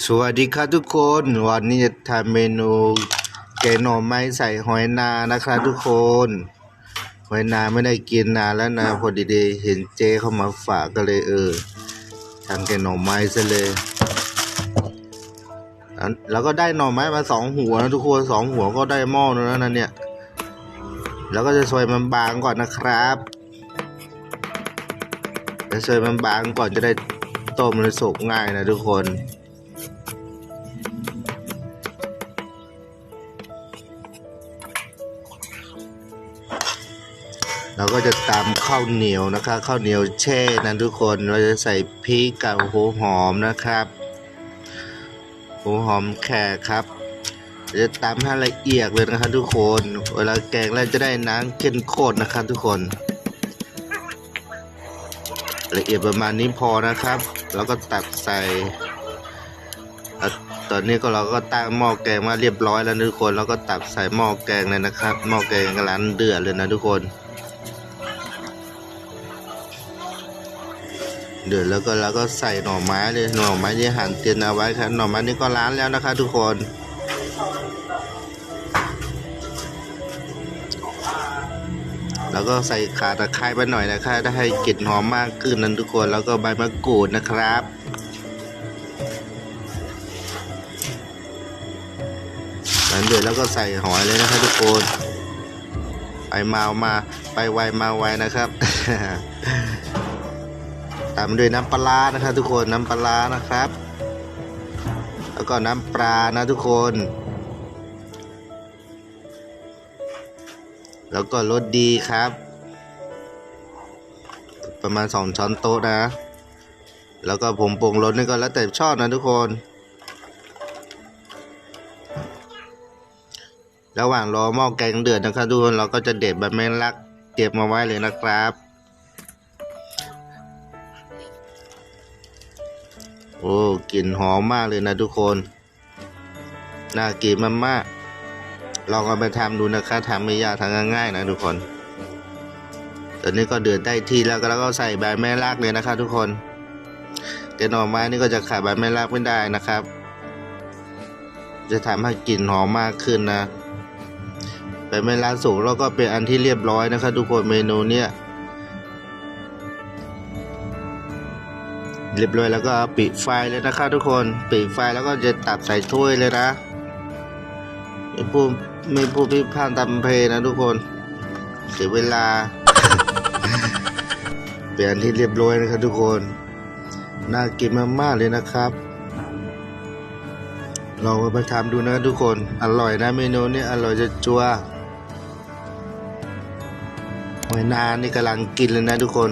สวัสดีครับทุกคนวันนี้จะทำเมนูแกงหน่อไม้ใส่หอยนานะครับทุกคนหอยนาไม่ได้กินนานแล้วนะพอดีๆเห็นเจเข้ามาฝากก็เลยเออทำแกงหน่อไม้ซะเลย แล้วก็ได้หน่อไม้มาสองหัวนะทุกคนสองหัวก็ได้หม้อนึงแล้วนะเนี่ย แล้วก็จะซอยมันบางก่อนนะครับจะซอยมันบางก่อนจะได้ต้มเลยสุกง่ายนะทุกคน เราก็จะตำข้าวเหนียวนะครับข้าวเหนียวแช่นะทุกคนเราจะใส่พริกกับหัวหอมนะครับหัวหอมแขกครับจะตำให้ละเอียดเลยนะครับทุกคน เวลาแกงแล้วจะได้น้ำเข้มข้นนะครับทุกคน ละเอียดประมาณนี้พอนะครับ แล้วก็ตักใส่ตอนนี้ก็เราก็ตั้งหม้อแกงมาเรียบร้อยแล้วทุกคน แล้วก็ตักใส่หม้อแกงเลยนะครับ หม้อแกงกำลังเดือดเลยนะทุกคน เดือดแล้วก็แล้วก็ใส่หน่อไม้เลยหน่อไม้ที่หั่นเตรียมเอาไว้ครับหน่อไม้นี่ก็ล้างแล้วนะคะทุกคนแล้วก็ใส่ขาตะไคร้ไปหน่อยนะคะถ้าให้กลิ่นหอมมากขึ้นนั้นทุกคนแล้วก็ใบมะกรูดนะครับ หลังเดือดแล้วก็ใส่หอยเลยนะครับทุกคนไปมามาไปไวมาไวนะครับ ตามด้วยน้ำปลานะครับทุกคนน้ำปลานะครับ แล้วก็น้ำปลานะทุกคน แล้วก็รสดีครับ ประมาณสองช้อนโต๊ะนะ แล้วก็ผมปรุงรสนี่ก็แล้วแต่ชอบนะทุกคน ระหว่างรอหม้อแกงเดือดนะครับทุกคนเราก็จะเด็ดใบแมงลักเก็บมาไว้เลยนะครับ โอ้กลิ่นหอมมากเลยนะทุกคน น่ากินมากๆลองเอาไปทำดูนะคะทำไม่ยากทำง่ายๆนะทุกคนตอนนี้ก็เดือดได้ที่แล้วก็แล้วก็ใส่ใบแม่รากเลยนะครับทุกคนแกงหน่อไม้นี่ก็จะขาดใบแม่รากไม่ได้นะครับ จะทำให้กลิ่นหอมมากขึ้นนะใบแม่รากสุกแล้วก็เป็นอันที่เรียบร้อยนะครับทุกคนเมนูเนี้ย เรียบร้อยแล้วก็ปิดไฟเลยนะครับทุกคนปิดไฟแล้วก็จะตักใส่ถ้วยเลยนะไม่พูดไม่พูดพิพานตำเพลนะทุกคน เสียเวลา เปลี่ยนที่เรียบร้อยนะครับทุกคน น่ากินมากๆเลยนะครับลองไปทำดูนะทุกคน อร่อยนะเมนูนี้อร่อยจะจัวหอยนางนี่กำลังกินเลยนะทุกคน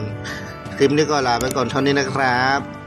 ลิปนี้ก็ลาไปก่อนเท่านี้นะครับ